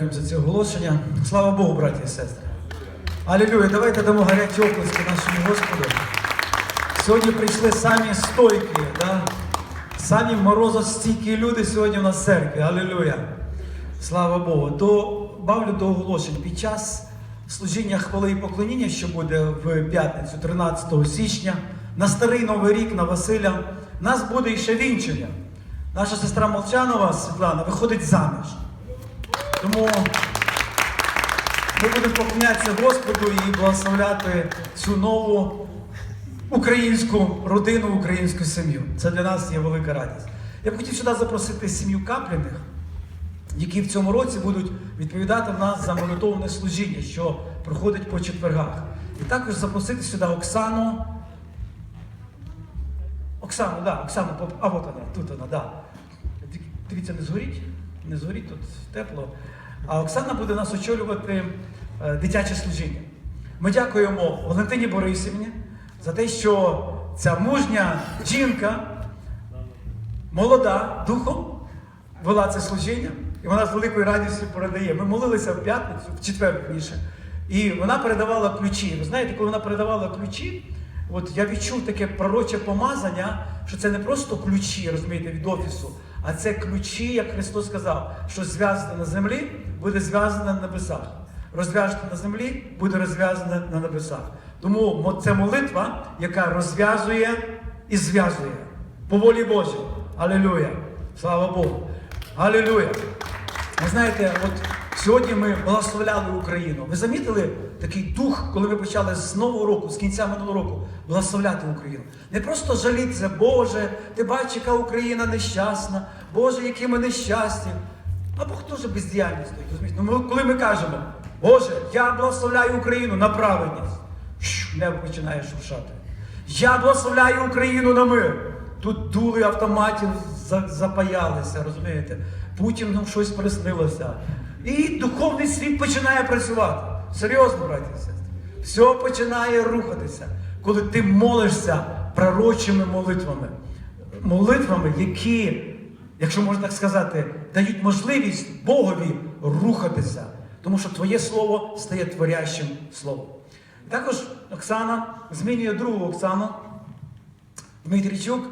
Дякуємо за це оголошення. Слава Богу, браті і сестри. Алілюя, давайте дамо гарячі оплески нашому Господу. Сьогодні прийшли самі стойкі, да? самі морозостійкі люди сьогодні в нас в церкві. Алілюя. Слава Богу. Добавлю до оголошень. Під час служіння хвали і поклоніння, що буде в п'ятницю, 13 січня, на старий новий рік, на Василя, нас буде ще вінчення. Наша сестра Молчанова Світлана виходить заміж. Тому ми будемо поклонятися Господу і благословляти цю нову українську родину, українську сім'ю. Це для нас є велика радість. Я б хотів сюди запросити сім'ю Капліних, які в цьому році будуть відповідати в нас за молитовне служіння, що проходить по четвергах. І також запросити сюди Оксану. Оксану, да, Оксану, а от вона, тут вона, да. Дивіться, не згоріть, не згоріть, тут тепло. А Оксана буде нас очолювати е, дитяче служіння. Ми дякуємо Валентині Борисівні за те, що ця мужня жінка, молода духом, вела це служіння, і вона з великою радістю передає. Ми молилися в п'ятницю, в четвер більше, і вона передавала ключі. Ви знаєте, коли вона передавала ключі, от я відчув таке пророче помазання, що це не просто ключі, розумієте, від офісу, а це ключі, як Христос сказав, що зв'язане на землі буде зв'язане на небесах. Розв'яжете на землі, буде розв'язане на небесах. Тому це молитва, яка розв'язує і зв'язує по волі Божій. Алілюя! Слава Богу! Алілюя! Ви знаєте, от сьогодні ми благословляли Україну. Ви замітили такий дух, коли ми почали з нового року, з кінця минулого року, благословляти Україну. Не просто жалітися, Боже, ти бачиш, яка Україна нещасна, Боже, які ми нещасні. Або хто ж бездіяльність стоїть? розумієте? Ну, коли ми кажемо, Боже, я благословляю Україну на праведність, небо починає шуршати. Я благословляю Україну на мир. Тут дули автоматів запаялися, розумієте? Путін ну, щось приснилося. І духовний світ починає працювати. Серйозно, браті і сестри. Все починає рухатися, коли ти молишся пророчими молитвами. Молитвами, які, якщо можна так сказати, дають можливість Богові рухатися. Тому що твоє слово стає творящим словом. Також Оксана змінює другу Оксану Дмитрійчук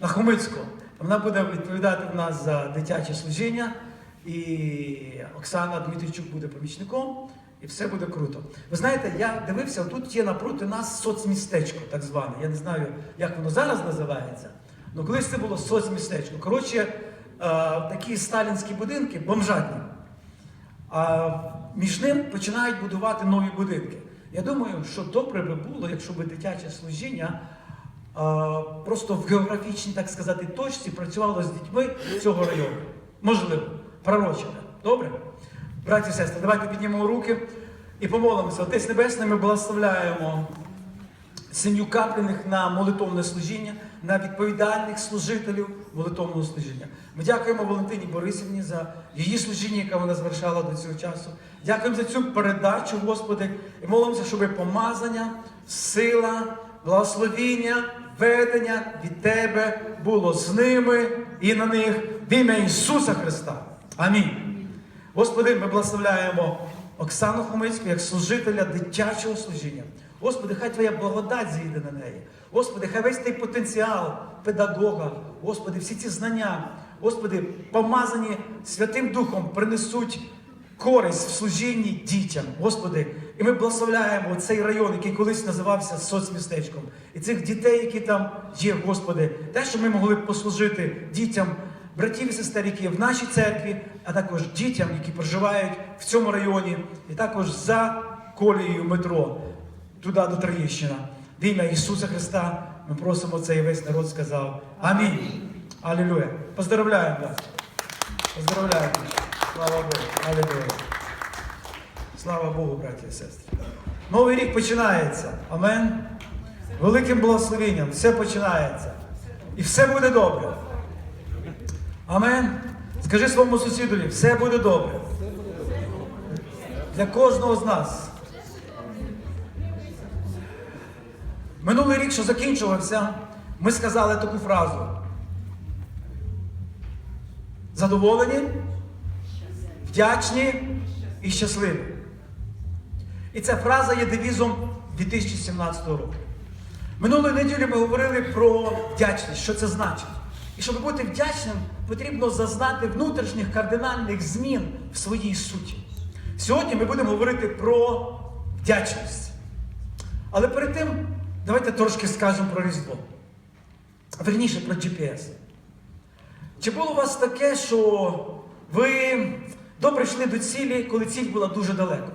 на Хомицьку. Вона буде відповідати в нас за дитяче служіння, і Оксана Дмитрійчук буде помічником, і все буде круто. Ви знаєте, я дивився, тут є напроти нас соцмістечко, так зване. Я не знаю, як воно зараз називається. Ну колись це було соцмістечко. Коротше, е, такі сталінські будинки, бомжатні. А між ним починають будувати нові будинки. Я думаю, що добре би було, якщо б дитяче служіння а, просто в географічній, так сказати, точці працювало з дітьми цього району. Можливо, пророчене. Добре? Браті і сестри, давайте піднімемо руки і помолимося. Отець Небесний, ми благословляємо сім'ю Капліних на молитовне служіння, на відповідальних служителів молитовного служіння. Ми дякуємо Валентині Борисівні за її служіння, яке вона звершала до цього часу. Дякуємо за цю передачу, Господи, і молимося, щоб помазання, сила, благословіння, ведення від Тебе було з ними і на них в ім'я Ісуса Христа. Амінь. Господи, ми благословляємо Оксану Хомицьку як служителя дитячого служіння. Господи, хай Твоя благодать зійде на неї. Господи, хай весь той потенціал педагога, Господи, всі ці знання, Господи, помазані Святим Духом принесуть користь в служінні дітям. Господи, і ми благословляємо цей район, який колись називався соцмістечком. І цих дітей, які там є, Господи, те, що ми могли послужити дітям братів і сестер, які є в нашій церкві, а також дітям, які проживають в цьому районі, і також за колією метро, туди до Троєщина. В ім'я Ісуса Христа ми просимо це і весь народ сказав. Амінь. Алілуя. Поздравляємо вас. Поздравляємо. Слава Богу. Алілуя. Слава Богу, браті і сестри. Новий рік починається. Амен. Великим благословенням. Все починається. І все буде добре. Амен. Скажи своєму сусідові, все буде добре. Для кожного з нас. Минулий рік, що закінчувався, ми сказали таку фразу. Задоволені? вдячні і щасливі. І ця фраза є девізом 2017 року. Минулої неділі ми говорили про вдячність, що це значить. І щоб бути вдячним, потрібно зазнати внутрішніх кардинальних змін в своїй суті. Сьогодні ми будемо говорити про вдячність. Але перед тим давайте трошки скажемо про Різдво. Верніше про GPS. Чи було у вас таке, що ви добре йшли до цілі, коли ціль була дуже далеко?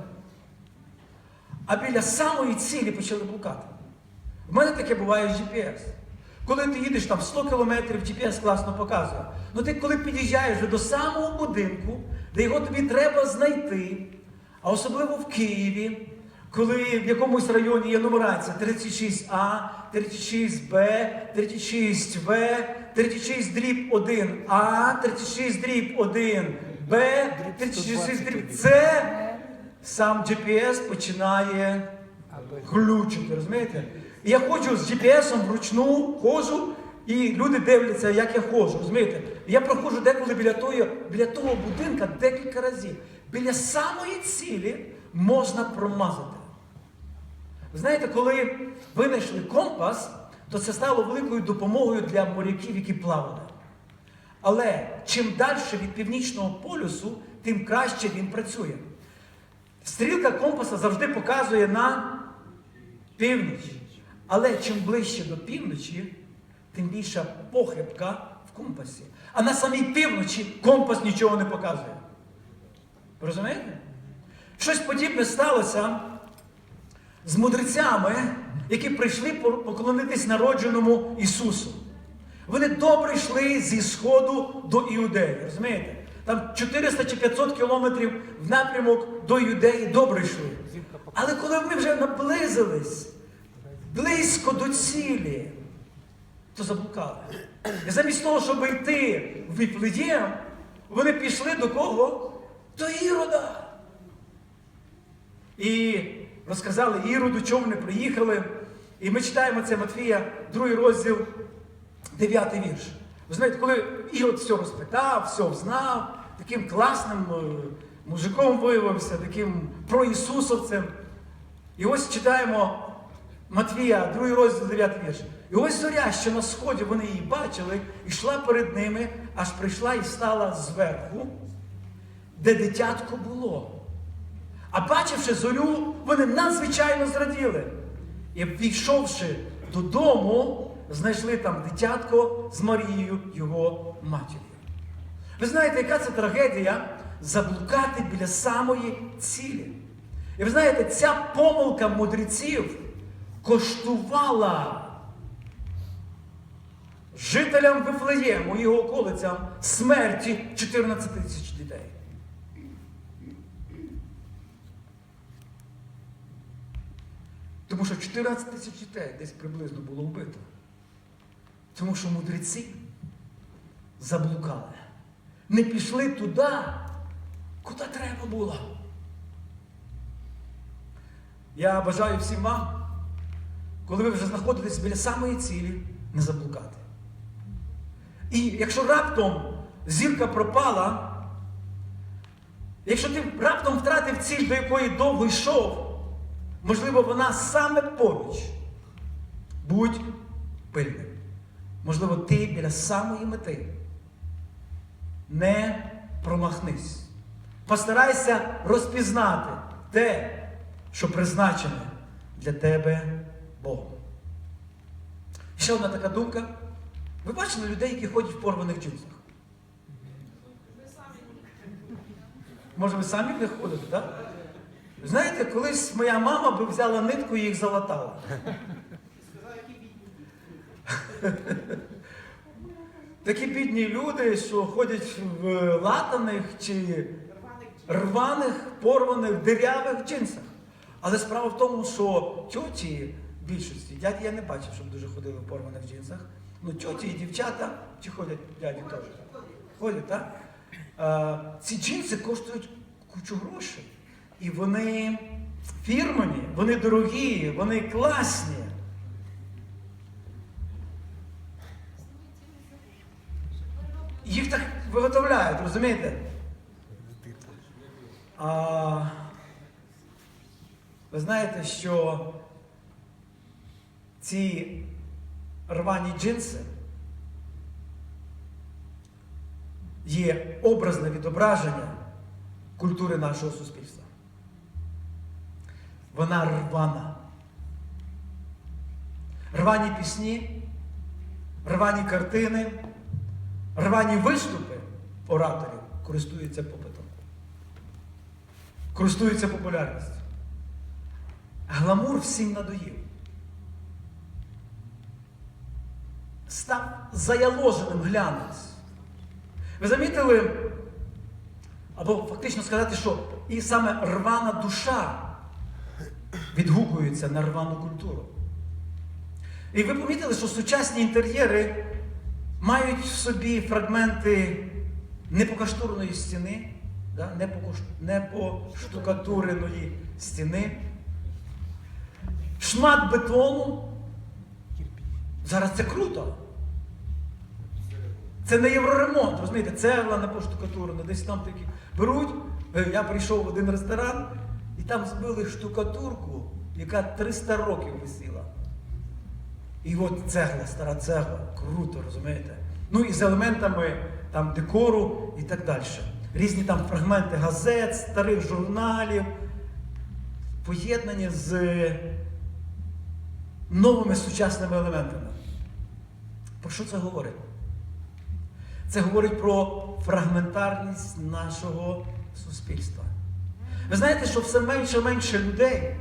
А біля самої цілі почали блукати? В мене таке буває з GPS. Коли ти їдеш там 100 кілометрів, GPS класно показує. Ну ти коли під'їжджаєш вже до самого будинку, де його тобі треба знайти, а особливо в Києві, коли в якомусь районі є нумерація 36А, 36Б, 36В, 36 дріб 1А, 36 дріб 1Б, 36 дріб С, сам GPS починає глючити, розумієте? Я ходжу з GPS-ом вручну, ходжу, і люди дивляться, як я ходжу, розумієте? Я проходжу деколи біля того, біля того будинка декілька разів. Біля самої цілі можна промазати. Знаєте, коли винайшли компас, то це стало великою допомогою для моряків, які плавали. Але чим далі від північного полюсу, тим краще він працює. Стрілка компаса завжди показує на північ. Але чим ближче до півночі, тим більша похибка в компасі. А на самій півночі компас нічого не показує. Розумієте? Щось подібне сталося з мудрецями, які прийшли поклонитись народженому Ісусу. Вони добре йшли зі Сходу до Іудеї. Розумієте? Там 400 чи 500 кілометрів в напрямок до Юдеї добре йшли. Але коли вони вже наблизились близько до цілі, то заблукали. І замість того, щоб йти в Віплеєм, вони пішли до кого? До Ірода. І розказали Іроду, чому вони приїхали. І ми читаємо це Матвія, другий розділ, дев'ятий вірш. Ви знаєте, коли Ірод все розпитав, все знав, таким класним е, мужиком виявився, таким проісусовцем. І ось читаємо Матвія, другий розділ 9 вірш. І ось зоря, що на сході вони її бачили, йшла перед ними, аж прийшла і стала зверху, де дитятко було. А бачивши зорю, вони надзвичайно зраділи. І війшовши додому, знайшли там дитятко з Марією, його матір'ю. Ви знаєте, яка це трагедія заблукати біля самої цілі? І ви знаєте, ця помилка мудреців коштувала жителям Вифлеєму і його околицям смерті 14 тисяч дітей. Тому що 14 тисяч дітей десь приблизно було вбито. Тому що мудреці заблукали. Не пішли туди, куди треба було. Я бажаю всім вам, коли ви вже знаходитесь біля самої цілі, не заблукати. І якщо раптом зірка пропала, якщо ти раптом втратив ціль, до якої довго йшов, можливо, вона саме поруч. Будь пильним. Можливо, ти біля самої мети. Не промахнись. Постарайся розпізнати те, що призначене для тебе Богом. Ще одна така думка. Ви бачили людей, які ходять в порваних джинсах? Може, ви самі в них ходите, так? Знаєте, колись моя мама би взяла нитку і їх залатала. Такі бідні люди, що ходять в латаних чи рваних, порваних, дирявих джинсах. Але справа в тому, що тьоті більшості, дяді я не бачив, щоб дуже ходили в порваних джинсах. Ну, тьоті і дівчата, чи ходять дяді теж? Ходять, так? А, ці джинси коштують кучу грошей. І вони фірмані, вони дорогі, вони класні. Їх так виготовляють, розумієте? А, ви знаєте, що ці рвані джинси є образне відображення культури нашого суспільства. Вона рвана. Рвані пісні, рвані картини, рвані виступи ораторів користуються попитом, користуються популярністю. Гламур всім надоїв. Став заяложеним глянець. Ви замітили, або фактично сказати, що і саме рвана душа відгукується на рвану культуру. І ви помітили, що сучасні інтер'єри мають в собі фрагменти непокаштурної стіни, да? непоштукатуреної стіни, шмат бетону. Зараз це круто. Це не євроремонт, розумієте, цегла не поштукатурена, десь там такі беруть. Е, Я прийшов в один ресторан, і там збили штукатурку, яка 300 років висіла. І от цегла, стара цегла, круто, розумієте? Ну і з елементами там декору і так далі. Різні там фрагменти газет, старих журналів, поєднані з новими сучасними елементами. Про що це говорить? Це говорить про фрагментарність нашого суспільства. Ви знаєте, що все менше і менше людей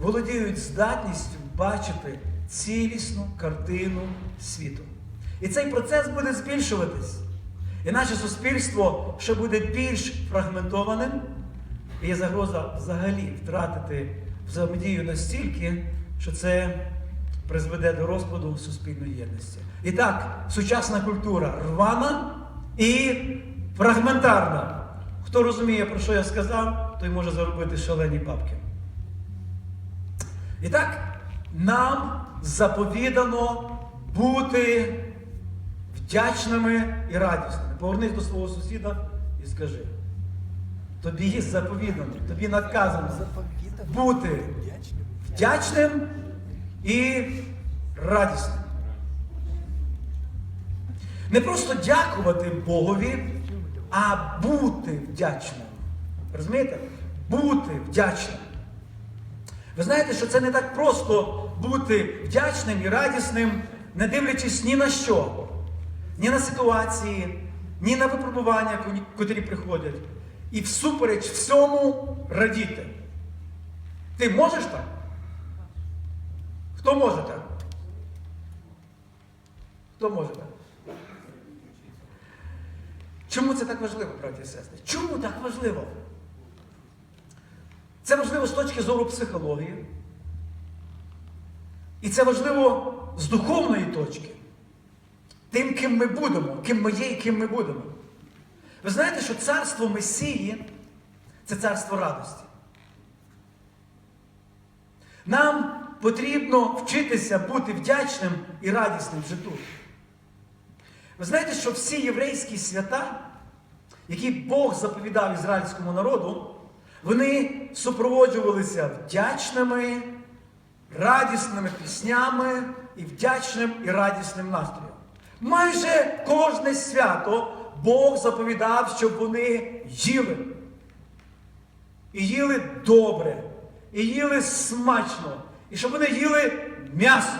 володіють здатністю бачити цілісну картину світу. І цей процес буде збільшуватись. І наше суспільство ще буде більш фрагментованим, і є загроза взагалі втратити взаємодію настільки, що це призведе до розпаду суспільної єдності. І так, сучасна культура рвана і фрагментарна. Хто розуміє, про що я сказав, той може заробити шалені бабки. І так, нам заповідано бути вдячними і радісними. Повернись до свого сусіда і скажи. Тобі заповідано, тобі наказано бути вдячним і радісним. Не просто дякувати Богові, а бути вдячним. Розумієте? Бути вдячним. Ви знаєте, що це не так просто бути вдячним і радісним, не дивлячись ні на що, ні на ситуації, ні на випробування, котрі приходять. І всупереч всьому радіти. Ти можеш так? Хто може так? Хто може так? Чому це так важливо, браті і сестри? Чому так важливо? Це важливо з точки зору психології. І це важливо з духовної точки. Тим, ким ми будемо, ким ми є і ким ми будемо. Ви знаєте, що царство Месії це царство радості. Нам потрібно вчитися бути вдячним і радісним в життю. Ви знаєте, що всі єврейські свята, які Бог заповідав ізраїльському народу, вони супроводжувалися вдячними, радісними піснями і вдячним і радісним настроєм. Майже кожне свято Бог заповідав, щоб вони їли. І їли добре, і їли смачно, і щоб вони їли м'ясо.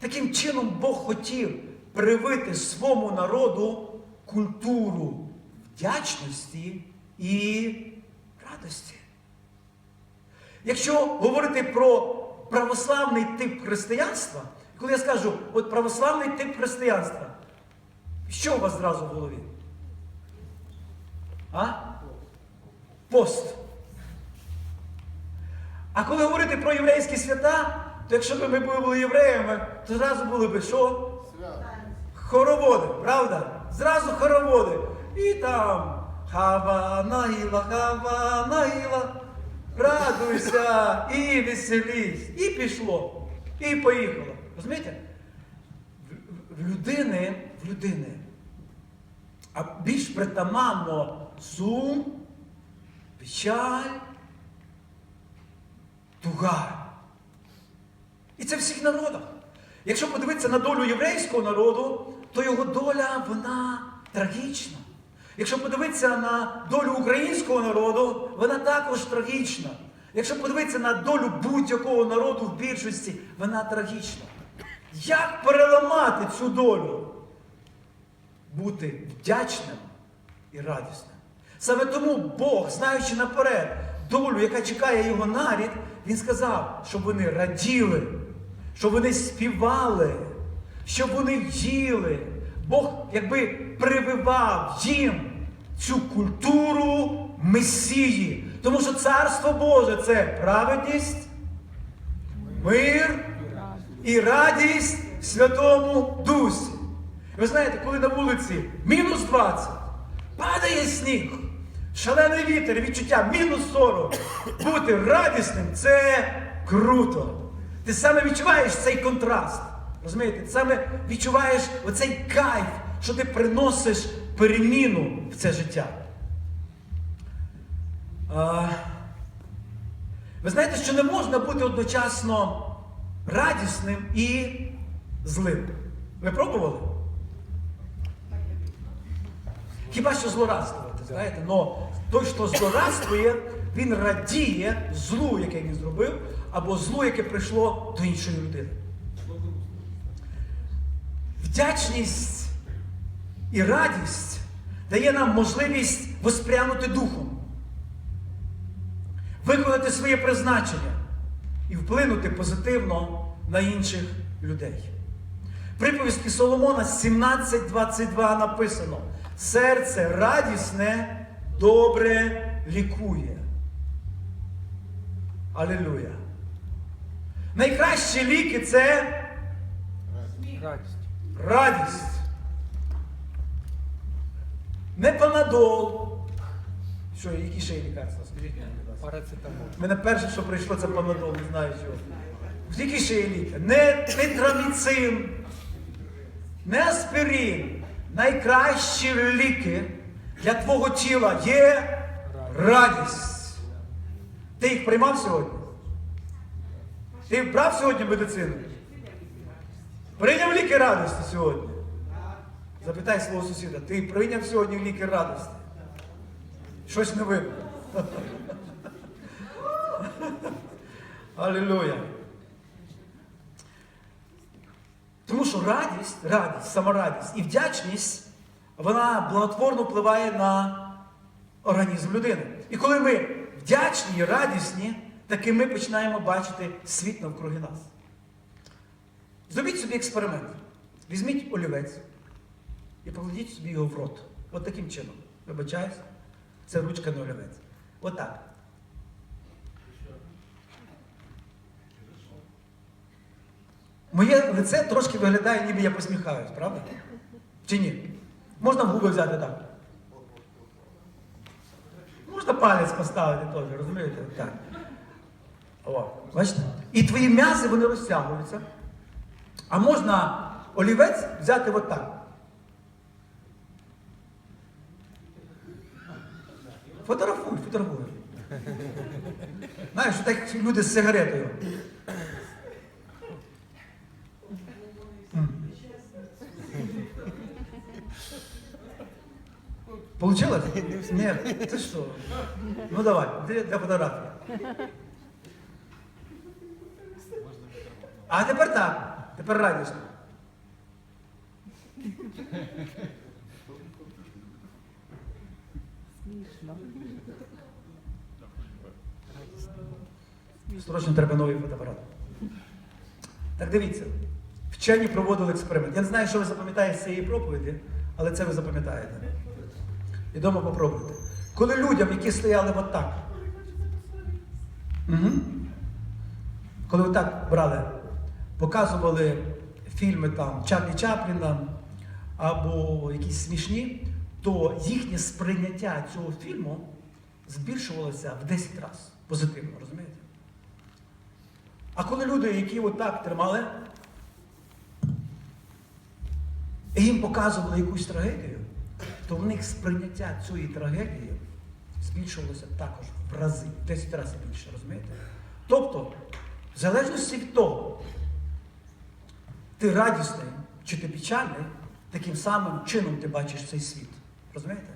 Таким чином Бог хотів привити своєму народу культуру вдячності і радості. Якщо говорити про православний тип християнства, коли я скажу, от православний тип християнства, що у вас зразу в голові? А? Пост. А коли говорити про єврейські свята, то якщо б ми були євреями, то зразу були б що? Хороводи, правда? Зразу хороводи. І там хава нагіла, хава нагіла. Радуйся і веселись. І пішло. І поїхало. Розумієте? В, в людини, в людини, а більш притаманно сум, печаль, туга. І це всіх народах. Якщо подивитися на долю єврейського народу, то його доля вона трагічна. Якщо подивитися на долю українського народу, вона також трагічна. Якщо подивитися на долю будь-якого народу в більшості, вона трагічна. Як переламати цю долю? Бути вдячним і радісним. Саме тому Бог, знаючи наперед долю, яка чекає його нарід, Він сказав, щоб вони раділи, щоб вони співали, щоб вони їли. Бог якби прививав їм цю культуру Месії. Тому що Царство Боже це праведність, мир і радість в Святому Дусі. Ви знаєте, коли на вулиці мінус 20, падає сніг, шалений вітер, відчуття мінус 40, бути радісним це круто. Ти саме відчуваєш цей контраст. Розумієте? Ти саме відчуваєш оцей кайф, що ти приносиш переміну в це життя. А, ви знаєте, що не можна бути одночасно радісним і злим. Ви пробували? Хіба що злорадствувати, знаєте? Но той, хто злорадствує, він радіє злу, яке він зробив, або злу, яке прийшло до іншої людини. Вдячність і радість дає нам можливість воспрянути духом, виконати своє призначення і вплинути позитивно на інших людей. Приповістки Соломона 17.22 написано: серце радісне, добре лікує. Алілуя. Найкращі ліки це Радість. радість. Не панадол. Що, які ще є лікарства? Скажіть мені, будь ласка. Мене перше, що прийшло, це панадол, не знаю чого. Які ще є ліки? Не тетраміцин, не аспірин. Найкращі ліки для твого тіла є радість. Ти їх приймав сьогодні? Ти брав сьогодні медицину? Прийняв ліки радості сьогодні? Запитай свого сусіда, ти прийняв сьогодні ліки радості? Щось видно. Алілуя. Тому що радість, радість, саморадість і вдячність, вона благотворно впливає на організм людини. І коли ми вдячні і радісні, таки ми починаємо бачити світ навкруги нас. Зробіть собі експеримент. Візьміть олівець і покладіть собі його в рот. От таким чином. Вибачаюсь, це ручка не олівець. Отак. Моє лице трошки виглядає, ніби я посміхаюсь, правда? Чи ні? Можна губи взяти так. Можна палець поставити теж, розумієте? Так. О, бачите? І твої м'язи вони розтягуються. А можна олівець взяти отак. Фотографуй, фотографуй. Знаєш, так люди з сигаретою. Получилось? Нет, ты что? Ну давай, для, для фотографії. А тепер так. Тепер радісно. Смішно. Срочно треба новий фотоапарат. Так дивіться, вчені проводили експеримент. Я не знаю, що ви запам'ятаєте з цієї проповіді, але це ви запам'ятаєте. І дома попробуйте. Коли людям, які стояли отак, угу. коли отак брали, показували фільми там Чарлі Чапліна або якісь смішні, то їхнє сприйняття цього фільму збільшувалося в 10 разів позитивно, розумієте? А коли люди, які отак тримали, їм показували якусь трагедію, то в них сприйняття цієї трагедії збільшувалося також в рази, в 10 разів більше, розумієте? Тобто, в залежності від того, ти радісний чи ти печальний, таким самим чином ти бачиш цей світ. Розумієте?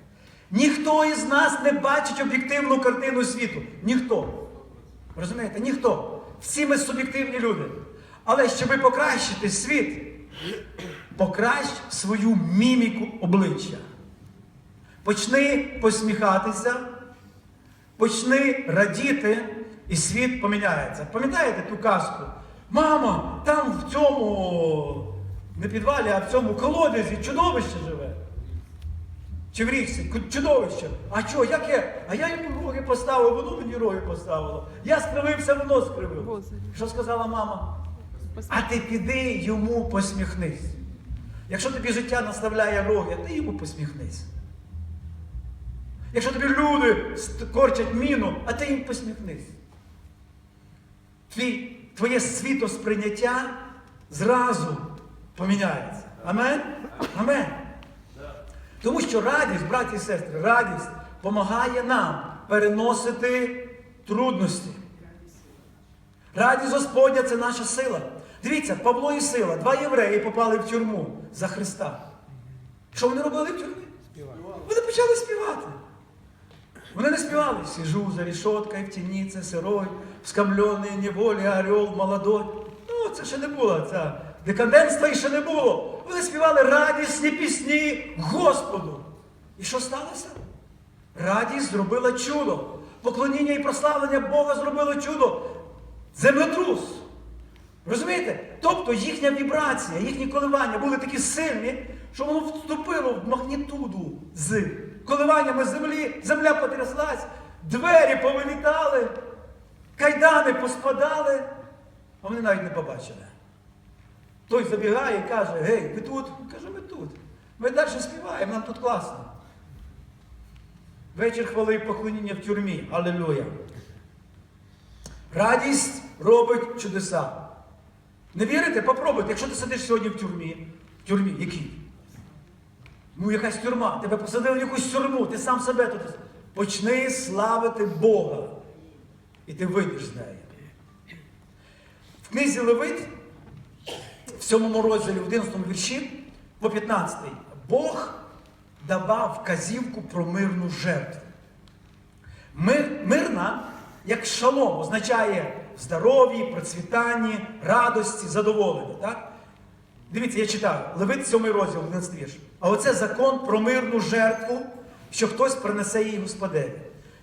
Ніхто із нас не бачить об'єктивну картину світу. Ніхто. Розумієте? Ніхто. Всі ми суб'єктивні люди. Але щоб покращити світ, покращ свою міміку обличчя. Почни посміхатися, почни радіти, і світ поміняється. Пам'ятаєте ту казку? Мама, там в цьому не підвалі, а в цьому колодязі чудовище живе. Чи в річці, чудовище. А що, як я? А я йому роги поставив, воно мені роги поставило. Я скривився, воно скривило. Що сказала мама? А ти піди йому посміхнись. Якщо тобі життя наставляє роги, ти йому посміхнись. Якщо тобі люди корчать міну, а ти їм посміхнись. Твій, твоє світосприйняття зразу поміняється. Амен? Амен. Тому що радість, браті і сестри, радість допомагає нам переносити трудності. Радість Господня це наша сила. Дивіться, Павло і сила, два євреї попали в тюрму за Христа. Що вони робили в тюрмі? Вони почали співати. Вони не співали. Сижу за решеткою в тіниці сирой, скамлений неволі, орел молодой. Ну, це ще не було. Це декаденства ще не було. Вони співали радісні пісні Господу. І що сталося? Радість зробила чудо. Поклоніння і прославлення Бога зробило чудо. Землетрус. Розумієте? Тобто їхня вібрація, їхні коливання були такі сильні, що воно вступило в магнітуду з коливаннями землі, земля потряслась, двері повилітали, кайдани поспадали, а вони навіть не побачили. Той забігає і каже, гей, ви тут? Каже, ми тут. Ми далі співаємо, нам тут класно. Вечір хвали і поклоніння в тюрмі. Аллилуйя. Радість робить чудеса. Не вірите? Попробуйте. Якщо ти сидиш сьогодні в тюрмі, в тюрмі, якій? Ну, якась тюрма, тебе посадили в якусь тюрму, ти сам себе тут. Почни славити Бога. І ти вийдеш з неї. В книзі Левит, в 7 розділі, в 11 вірші, по 15, Бог давав вказівку про мирну жертву. Мир, мирна, як шалом, означає здоров'ї, процвітанні, радості, задоволенні. Так? Дивіться, я читаю, Левит 7 розділ, 11 вірш. А оце закон про мирну жертву, що хтось принесе її Господеві.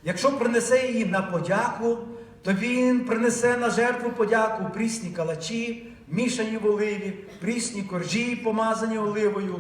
Якщо принесе її на подяку, то він принесе на жертву подяку прісні калачі, мішані в оливі, прісні коржі, помазані оливою,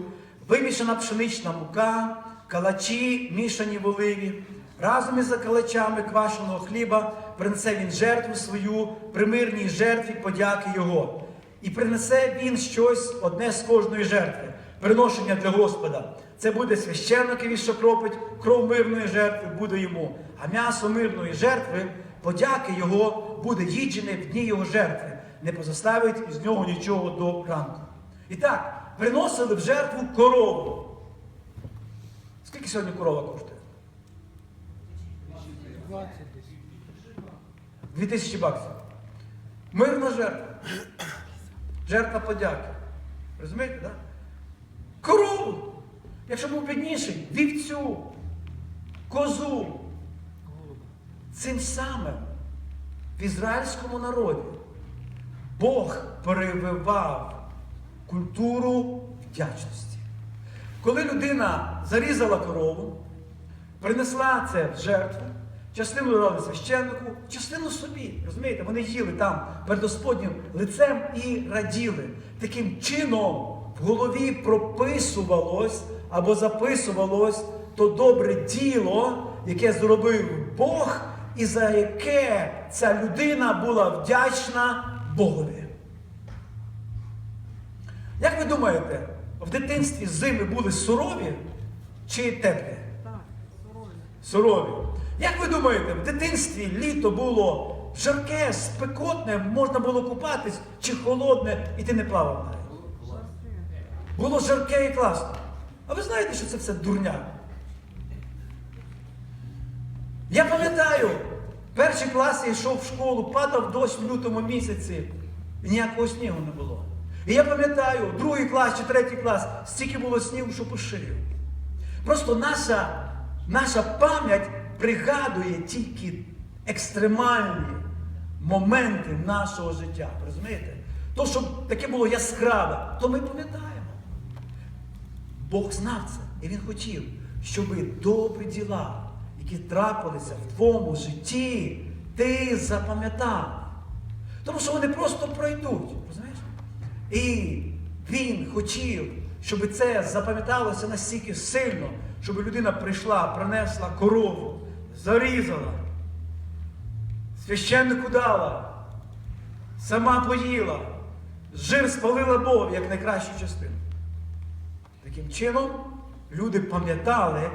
вимішана пшенична мука, калачі, мішані в оливі. Разом із калачами квашеного хліба принесе він жертву свою при мирній жертві подяки Його. І принесе він щось одне з кожної жертви, приношення для Господа. Це буде священникові, що кропить, кров мирної жертви буде йому, а м'ясо мирної жертви, подяки його буде їджене в дні його жертви, не позоставить із нього нічого до ранку. І так, приносили в жертву корову. Скільки сьогодні корова коштує? 20 десь. 2000 баксів. Мирна жертва. Жертва подяки. Розумієте, так? Корову. Якщо був бідніший, вівцю, козу. Цим самим в ізраїльському народі Бог перевивав культуру вдячності. Коли людина зарізала корову, принесла це в жертву, частину дали священнику, частину собі. Розумієте, вони їли там перед Господнім лицем і раділи. Таким чином в голові прописувалось або записувалось то добре діло, яке зробив Бог, і за яке ця людина була вдячна Богові. Як ви думаєте, в дитинстві зими були сурові чи теплі? Так, сурові. Сурові. Як ви думаєте, в дитинстві літо було жарке, спекотне, можна було купатись, чи холодне, і ти не плавав навіть? Було жарке і класно. А ви знаєте, що це все дурня? Я пам'ятаю, перший клас я йшов в школу, падав дощ в лютому місяці, і ніякого снігу не було. І я пам'ятаю, другий клас чи третій клас, стільки було снігу, що по шию. Просто наша, наша пам'ять пригадує тільки екстремальні моменти нашого життя. Розумієте? То, щоб таке було яскраве, то ми пам'ятаємо. Бог знав це, і Він хотів, щоб добрі діла, які трапилися в твоєму житті, ти запам'ятав. Тому що вони просто пройдуть. Розумієш? І він хотів, щоб це запам'яталося настільки сильно, щоб людина прийшла, принесла корову, зарізала, священнику дала, сама поїла, жир спалила Бог як найкращу частину. Таким чином, люди пам'ятали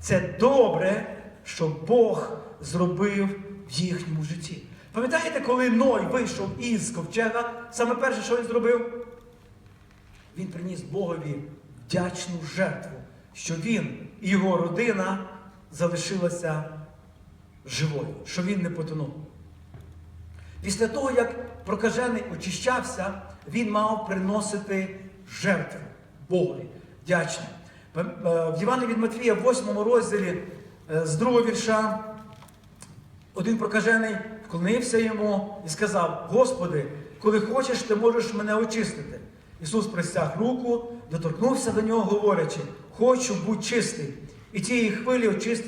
це добре, що Бог зробив в їхньому житті. Пам'ятаєте, коли Ной вийшов із ковчега, саме перше, що він зробив? Він приніс Богові вдячну жертву, що він і його родина залишилася живою, що він не потонув. Після того, як прокажений очищався, він мав приносити жертву Богові. Вдячний. Пам- е, В Івані від Матвія, в 8 розділі, е, з другого вірша, один прокажений вклонився йому і сказав: Господи, коли хочеш, ти можеш мене очистити. Ісус простяг руку, доторкнувся до нього, говорячи: Хочу будь чистий. І тієї хвилі очистив.